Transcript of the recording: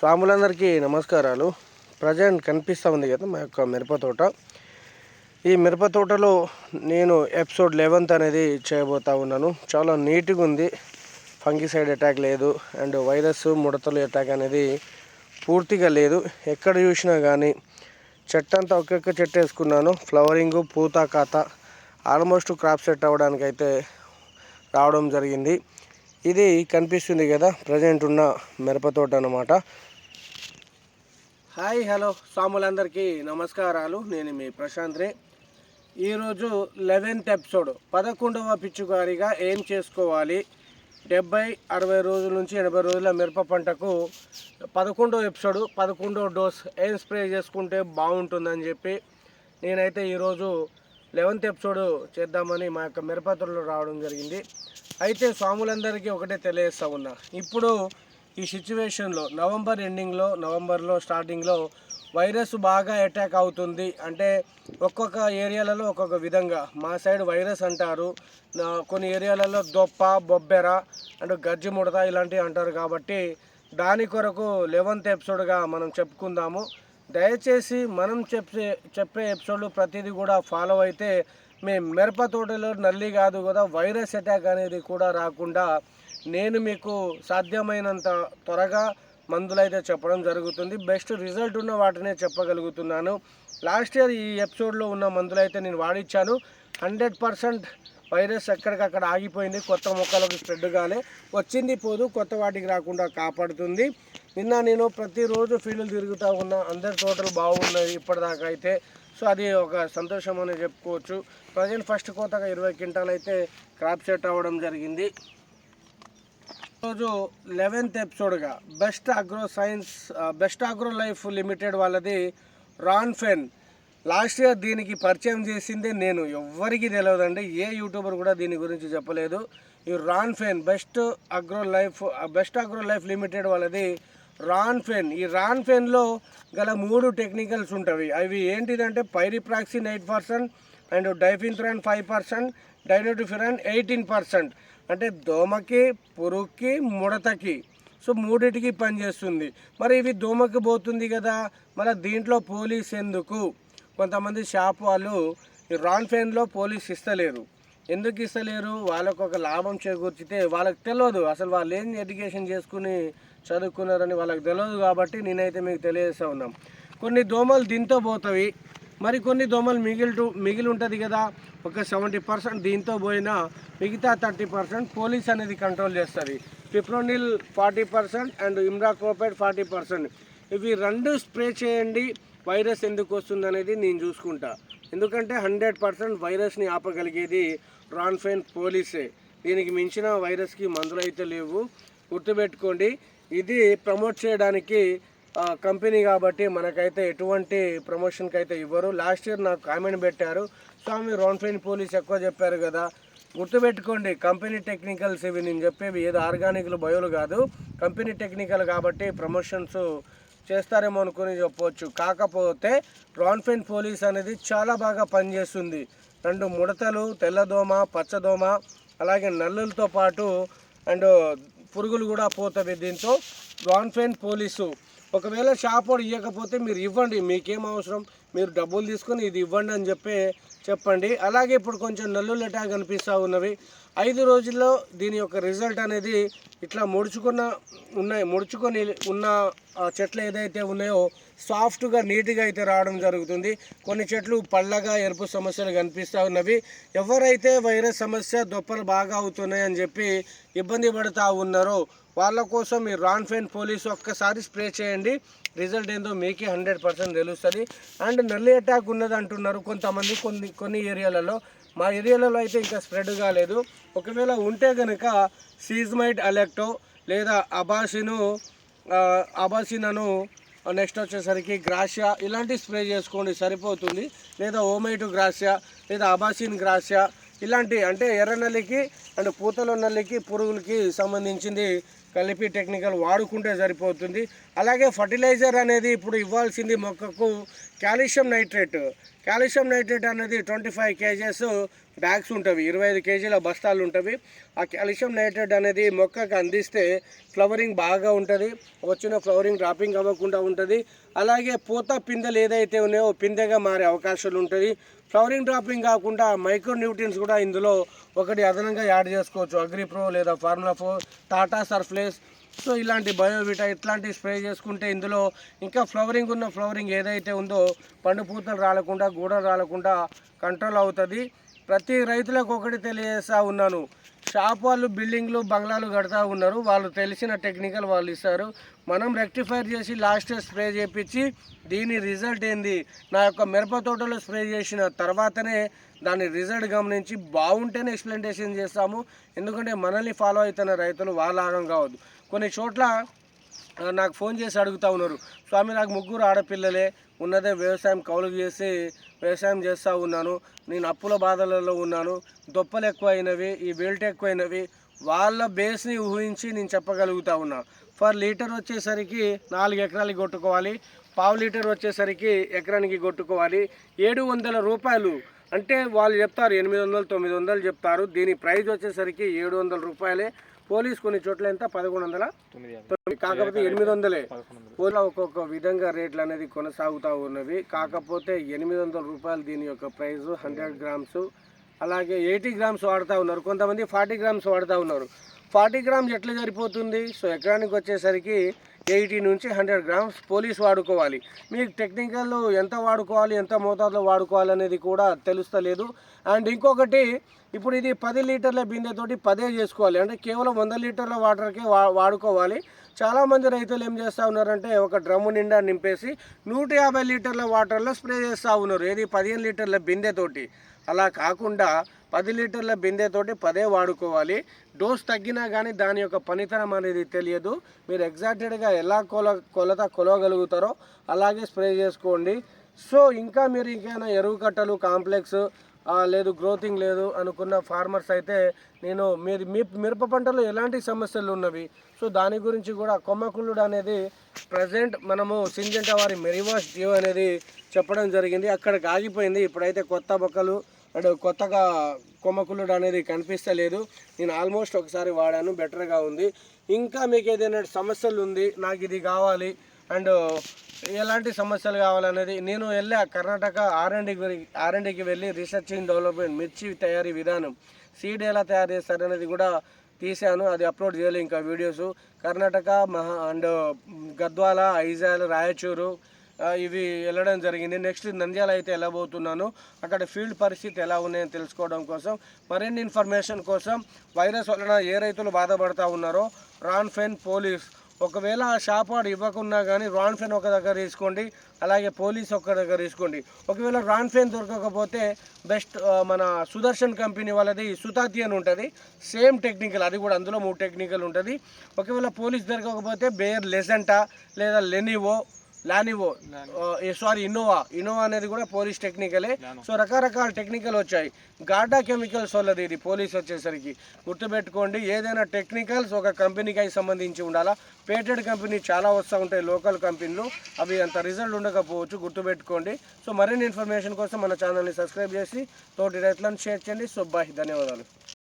స్వాములందరికీ నమస్కారాలు. ప్రజెంట్ కనిపిస్తూ ఉంది కదా మా యొక్క మిరప తోట. ఈ మిరప తోటలో నేను ఎపిసోడ్ లెవెన్త్ అనేది చేయబోతా ఉన్నాను. చాలా నీట్గా ఉంది. ఫంగిసైడ్ అటాక్ లేదు. అండ్ వైరస్ ముడతలు అటాక్ అనేది పూర్తిగా లేదు. ఎక్కడ చూసినా కానీ చెట్టు అంతా ఒక్కొక్క చెట్టు వేసుకున్నాను. ఫ్లవరింగ్ పూత కాత ఆల్మోస్ట్ క్రాప్ సెట్ అవ్వడానికి అయితే రావడం జరిగింది. ఇది కనిపిస్తుంది కదా ప్రజెంట్ ఉన్న మిరపతోట అన్నమాట. హాయ్ హలో సాములందరికీ నమస్కారాలు. నేను మీ ప్రశాంత్ రే ఈరోజు లెవెన్త్ ఎపిసోడ్. పదకొండవ పిచ్చుగారిగా ఏం చేసుకోవాలి? డెబ్బై అరవై రోజుల నుంచి ఎనభై రోజుల మిరప పంటకు పదకొండో ఎపిసోడ్ పదకొండో డోస్ ఏం స్ప్రే చేసుకుంటే బాగుంటుందని చెప్పి నేనైతే ఈరోజు లెవెన్త్ ఎపిసోడ్ చేద్దామని మా యొక్క మిరపతుల్లో రావడం జరిగింది. అయితే స్వాములందరికీ ఒకటే తెలియజేస్తా ఉన్నా. ఇప్పుడు ఈ సిచ్యువేషన్లో నవంబర్ ఎండింగ్లో నవంబర్లో స్టార్టింగ్లో వైరస్ బాగా అటాక్ అవుతుంది. అంటే ఒక్కొక్క ఏరియాలలో ఒక్కొక్క విధంగా. మా సైడ్ వైరస్ అంటారు. కొన్ని ఏరియాలలో దొప్ప బొబ్బెర అండ్ గజ్జి ముడత ఇలాంటివి అంటారు కాబట్టి దాని కొరకు లెవెన్త్ ఎపిసోడ్గా మనం చెప్పుకుందాము. దయచేసి మనం చెప్పే చెప్పే ఎపిసోడ్లు ప్రతిదీ కూడా ఫాలో అయితే మీ మిరప తోటలో నల్లి కాదు కదా వైరస్ అటాక్ అనేది కూడా రాకుండా నేను మీకు సాధ్యమైనంత త్వరగా మందులైతే చెప్పడం జరుగుతుంది. బెస్ట్ రిజల్ట్ ఉన్న వాటినే చెప్పగలుగుతున్నాను. లాస్ట్ ఇయర్ ఈ ఎపిసోడ్లో ఉన్న మందులైతే నేను వాడిచ్చాను. హండ్రెడ్ పర్సెంట్ వైరస్ ఎక్కడికక్కడ ఆగిపోయింది. కొత్త మొక్కలకు స్ప్రెడ్ కానీ వచ్చింది పోదు కొత్త వాటికి రాకుండా కాపాడుతుంది. నిన్న నేను ప్రతిరోజు ఫీల్డ్ తిరుగుతూ ఉన్నా. అందరి తోటలు బాగున్నాయి ఇప్పటిదాకా అయితే. సో అది ఒక సంతోషం అని చెప్పుకోవచ్చు. ప్రజెంట్ ఫస్ట్ కోతగా ఇరవై క్వింటాల్ అయితే క్రాప్ సెట్ అవ్వడం జరిగింది. రోజు eleventh ఎపిసోడ్గా best agro science best agro life limited వాళ్ళది రాన్ ఫెన్. లాస్ట్ ఇయర్ దీనికి పరిచయం చేసిందే నేను. ఎవ్వరికి తెలియదండి ఏ యూట్యూబర్ కూడా దీని గురించి చెప్పలేదు. ఈ Ranfen best agro life best agro life limited వాళ్ళది రాన్ ఫెన్. ఈ రాన్ ఫెన్లో గల మూడు టెక్నికల్స్ ఉంటాయి. అవి ఏంటిదంటే pyriproxyfen eight percent and diafenthiuron five percent dinotefuran eighteen percent. అంటే దోమకి పురుగుకి ముడతకి. సో మూడిటికి పనిచేస్తుంది మరి ఇవి దోమకి పోతుంది కదా. మరి దీంట్లో పోలీస్ ఎందుకు? కొంతమంది షాప్ వాళ్ళు ఈ రాన్ ఫెన్లో పోలీస్ ఇస్తలేరు. ఎందుకు ఇస్తలేరు? వాళ్ళకు ఒక లాభం చేకూర్చితే వాళ్ళకి తెలియదు అసలు వాళ్ళు ఏం ఎడ్యుకేషన్ చేసుకుని చదువుకున్నారని వాళ్ళకి తెలియదు కాబట్టి నేనైతే మీకు తెలియజేస్తా ఉన్నాం. కొన్ని దోమలు దీంతో పోతాయి. మరి కొన్ని దోమలు మిగిలి మిగిలి ఉంటుంది కదా. ఒక సెవెంటీ పర్సెంట్ దీంతో పోయినా మిగతా థర్టీ పర్సెంట్ పోలీస్ అనేది కంట్రోల్ చేస్తుంది. Fipronil forty percent and imidacloprid forty percent. ఇవి రెండు స్ప్రే చేయండి వైరస్ ఎందుకు వస్తుంది అనేది నేను చూసుకుంటా. ఎందుకంటే హండ్రెడ్ పర్సెంట్ వైరస్ని ఆపగలిగేది రాన్ఫైన్ పోలీసే. దీనికి మించిన వైరస్కి మందులు అయితే లేవు. గుర్తుపెట్టుకోండి ఇది ప్రమోట్ చేయడానికి కంపెనీ కాబట్టి మనకైతే ఎటువంటి ప్రమోషన్కి అయితే ఇవ్వరు. లాస్ట్ ఇయర్ నాకు కామెంట్ పెట్టారు. స్వామి రాన్ఫైన్ పోలీస్ ఎక్కువ చెప్పారు కదా. గుర్తుపెట్టుకోండి కంపెనీ టెక్నికల్స్ ఇవి నేను చెప్పేవి ఏదో ఆర్గానిక్లు బయోలు కాదు. కంపెనీ టెక్నికల్ కాబట్టి ప్రమోషన్స్ చేస్తారేమో అనుకుని చెప్పవచ్చు కాకపోతే రాన్ఫైన్ పోలీస్ అనేది చాలా బాగా పనిచేస్తుంది. రెండు ముడతలు తెల్లదోమ పచ్చదోమ అలాగే నల్లులతో పాటు అండ్ పురుగులు కూడా పోతాయి దీంతో. రాన్ఫైన్ పోలీసు ఒకవేళ షాప్ వాడు ఇవ్వకపోతే మీరు ఇవ్వండి మీకేం అవసరం? మీరు డబ్బులు తీసుకొని ఇది ఇవ్వండి అని చెప్పి చెప్పండి. అలాగే ఇప్పుడు కొంచెం నల్లులు కనిపిస్తూ ఉన్నవి. ఐదు రోజుల్లో దీని యొక్క రిజల్ట్ అనేది ఇట్లా ముడుచుకున్న ఉన్నాయి. ముడుచుకొని ఉన్న చెట్లు ఏదైతే ఉన్నాయో సాఫ్ట్గా నీట్గా అయితే రావడం జరుగుతుంది. కొన్ని చెట్లు పళ్ళగా ఎరుపు సమస్యలు కనిపిస్తూ ఉన్నవి. ఎవరైతే వైరస్ సమస్య దొప్పలు బాగా అవుతున్నాయి అని చెప్పి ఇబ్బంది పడుతూ ఉన్నారో వాళ్ళ కోసం ఈ రాన్ఫెన్ పోలీస్ ఒక్కసారి స్ప్రే చేయండి. రిజల్ట్ ఏందో మీకే హండ్రెడ్ పర్సెంట్ తెలుస్తుంది. అండ్ నల్లి అటాక్ ఉన్నది అంటున్నారు కొంతమంది. కొన్ని కొన్ని ఏరియాలలో మా ఏరియాలలో అయితే ఇంకా స్ప్రెడ్ కాలేదు. ఒకవేళ ఉంటే కనుక సీజ్మైట్ అలెక్టో లేదా అబాసిను అబాసినను నెక్స్ట్ వచ్చేసరికి గ్రాషియా ఇలాంటి స్ప్రే చేసుకోండి సరిపోతుంది. లేదా ఓమైటు గ్రాసియా లేదా అబాసిన్ గ్రాసియా ఇలాంటి అంటే ఎర్ర నల్లికి అండ్ పూతల నల్లికి పురుగులకి సంబంధించింది కలిపి టెక్నికల్ వాడుకుంటే సరిపోతుంది. అలాగే ఫర్టిలైజర్ అనేది ఇప్పుడు ఇవ్వాల్సింది మొక్కకు కాల్షియం నైట్రేట్. కాల్షియం నైట్రేట్ అనేది ట్వంటీ ఫైవ్ కేజెస్ బ్యాగ్స్ ఉంటవి ఇరవై ఐదు కేజీల బస్తాలు ఉంటవి ఆ కాల్షియం నైట్రేట్ అనేది మొక్కకు అందిస్తే ఫ్లవరింగ్ బాగా ఉంటుంది. వచ్చిన ఫ్లవరింగ్ డ్రాపింగ్ అవ్వకుండా ఉంటుంది. అలాగే పూత పిందెలు ఏదైతే ఉన్నాయో పిందెగా మారే అవకాశాలు ఉంటుంది. ఫ్లవరింగ్ డ్రాపింగ్ కాకుండా మైక్రో న్యూట్రియన్స్ కూడా ఇందులో ఒకటి అదనంగా యాడ్ చేసుకోవచ్చు. అగ్రిప్రో లేదా ఫార్ములా ఫోర్ టాటా సర్ఫ్లేస్ సో ఇలాంటి బయోవిటా ఇట్లాంటివి స్ప్రే చేసుకుంటే ఇందులో ఇంకా ఫ్లవరింగ్ ఉన్న ఫ్లవరింగ్ ఏదైతే ఉందో పండు పూతలు రాలకుండా గూడలు రాలకుండా కంట్రోల్ అవుతుంది. ప్రతి రైతులకు ఒకటి తెలియజేస్తా ఉన్నాను. షాప్ వాళ్ళు బిల్డింగ్లు బంగ్లాలు కడతా ఉన్నారు. వాళ్ళు తెలిసిన టెక్నికల్ వాళ్ళు ఇస్తారు. మనం రెక్టిఫైర్ చేసి లాస్ట్ స్ప్రే చేపించి దీని రిజల్ట్ ఏంది? నా యొక్క మిరప తోటలో స్ప్రే చేసిన తర్వాతనే దాని రిజల్ట్ గమనించి బాగుంటేనే ఎక్స్ప్లెనేషన్ చేస్తాము. ఎందుకంటే మనల్ని ఫాలో అవుతున్న రైతులు వాళ్ళ కావద్దు. కొన్ని చోట్ల నాకు ఫోన్ చేసి అడుగుతా ఉన్నారు. స్వామి నాకు ముగ్గురు ఆడపిల్లలే. ఉన్నదే వ్యవసాయం కౌలు చేసి వ్యవసాయం చేస్తూ ఉన్నాను. నేను అప్పుల బాధలలో ఉన్నాను. దొప్పలు ఎక్కువైనవి ఈ బెల్ట్ ఎక్కువైనవి వాళ్ళ బేస్ని ఊహించి నేను చెప్పగలుగుతా ఉన్నా. ఫర్ లీటర్ వచ్చేసరికి నాలుగు ఎకరాలకి కొట్టుకోవాలి. పావు లీటర్ వచ్చేసరికి ఎకరానికి కొట్టుకోవాలి. ఏడు వందల రూపాయలు అంటే వాళ్ళు చెప్తారు ఎనిమిది వందలు తొమ్మిది వందలు చెప్తారు. దీని ప్రైస్ వచ్చేసరికి ఏడు వందల రూపాయలే. పోలీస్ కొన్ని చోట్ల ఎంత? పదకొండు వందల. కాకపోతే ఎనిమిది వందలే ఊళ్ళో ఒక్కొక్క విధంగా రేట్లు అనేది కొనసాగుతూ ఉన్నవి. కాకపోతే ఎనిమిది వందల రూపాయలు దీని యొక్క ప్రైస్ హండ్రెడ్ గ్రామ్స్. అలాగే ఎయిటీ గ్రామ్స్ వాడుతూ ఉన్నారు. కొంతమంది ఫార్టీ గ్రామ్స్ వాడుతూ ఉన్నారు. ఫార్టీ గ్రామ్స్ ఎట్లా సరిపోతుంది? సో ఎకరానికి వచ్చేసరికి ఎయిటీ నుంచి హండ్రెడ్ గ్రామ్స్ పోలీస్ వాడుకోవాలి. మీకు టెక్నికల్ ఎంత వాడుకోవాలి ఎంత మోతాదులో వాడుకోవాలి అనేది కూడా తెలుస్తలేదు. అండ్ ఇంకొకటి ఇప్పుడు ఇది పది లీటర్ల బిందెతోటి పదే చేసుకోవాలి. అంటే కేవలం వంద లీటర్ల వాటర్కే వా వాడుకోవాలి. చాలామంది రైతులు ఏం చేస్తూ ఉన్నారంటే ఒక డ్రమ్ము నిండా నింపేసి నూట యాభై లీటర్ల వాటర్లో స్ప్రే చేస్తూ ఉన్నారు. ఏది పదిహేను లీటర్ల బిందెతోటి అలా కాకుండా పది లీటర్ల బిందెతోటి పదే వాడుకోవాలి. డోస్ తగ్గినా కానీ దాని యొక్క పనితనం అనేది తెలియదు. మీరు ఎగ్జాక్టెడ్గా ఎలా కొల కొలత కొలవగలుగుతారో అలాగే స్ప్రే చేసుకోండి. సో ఇంకా మీరు ఇంకైనా ఎరువు కట్టలు కాంప్లెక్స్ లేదు గ్రోతింగ్ లేదు అనుకున్న ఫార్మర్స్ అయితే నేను మీరు మీ మిరప పంటలో ఎలాంటి సమస్యలు ఉన్నవి? సో దాని గురించి కూడా కొమ్మకుళ్ళుడు అనేది ప్రజెంట్ మనము సింజంట వారి మెరివాస్ జియో అనేది చెప్పడం జరిగింది. అక్కడికి ఆగిపోయింది. ఇప్పుడైతే కొత్త మొక్కలు అండ్ కొత్తగా కొమ్మకుళ్ళుడు అనేది కనిపిస్తలేదు. నేను ఆల్మోస్ట్ ఒకసారి వాడాను. బెటర్గా ఉంది. ఇంకా మీకు ఏదైనా సమస్యలు ఉంది నాకు ఇది కావాలి అండ్ ఎలాంటి సమస్యలు కావాలనేది నేను వెళ్ళా కర్ణాటక ఆర్ఎండ్కి ఆర్ఎండ్కి వెళ్ళి రీసెర్చ్ అండ్ డెవలప్మెంట్ మిర్చి తయారీ విధానం సీడ్ ఎలా తయారు చేస్తారు అనేది కూడా తీశాను. అది అప్లోడ్ చేయలేదు ఇంకా వీడియోస్ కర్ణాటక మహా అండ్ గద్వాల ఐజాల్ రాయచూరు ఇవి వెళ్ళడం జరిగింది. నెక్స్ట్ నంద్యాల అయితే వెళ్ళబోతున్నాను. అక్కడ ఫీల్డ్ పరిస్థితి ఎలా ఉన్నాయని తెలుసుకోవడం కోసం మరిన్ని ఇన్ఫర్మేషన్ కోసం వైరస్ వలన ఏ రైతులు బాధపడతా ఉన్నారో రాన్ఫెన్ పోలీస్ ఒకవేళ ఆ షాప్ వాడు ఇవ్వకున్నా కానీ రాన్ఫెన్ ఒక దగ్గర తీసుకోండి అలాగే పోలీస్ ఒక దగ్గర తీసుకోండి. ఒకవేళ రాన్ఫెన్ దొరకకపోతే బెస్ట్ మన సుదర్శన్ కంపెనీ వాళ్ళది సుతాతి అని ఉంటుంది. సేమ్ టెక్నికల్ అది కూడా అందులో మూడు టెక్నికల్ ఉంటుంది. ఒకవేళ పోలీస్ దొరకకపోతే బేర్ లెసెంటా లేదా లెనివో లానివో సారీ ఇన్నోవా. ఇన్నోవా అనేది కూడా పోలీస్ టెక్నికలే. సో రకరకాల టెక్నికల్ వచ్చాయి. గాడా కెమికల్స్ వాళ్ళది ఇది పోలీస్ వచ్చేసరికి. గుర్తుపెట్టుకోండి ఏదైనా టెక్నికల్స్ ఒక కంపెనీకి అయి సంబంధించి ఉండాలా? పేటెడ్ కంపెనీ చాలా వస్తూ ఉంటాయి లోకల్ కంపెనీలు. అవి అంత రిజల్ట్ ఉండకపోవచ్చు గుర్తుపెట్టుకోండి. సో మరిన్ని ఇన్ఫర్మేషన్ కోసం మన ఛానల్ని సబ్స్క్రైబ్ చేసి తోటి రైతులను షేర్ చేయండి. సో బాయ్ ధన్యవాదాలు.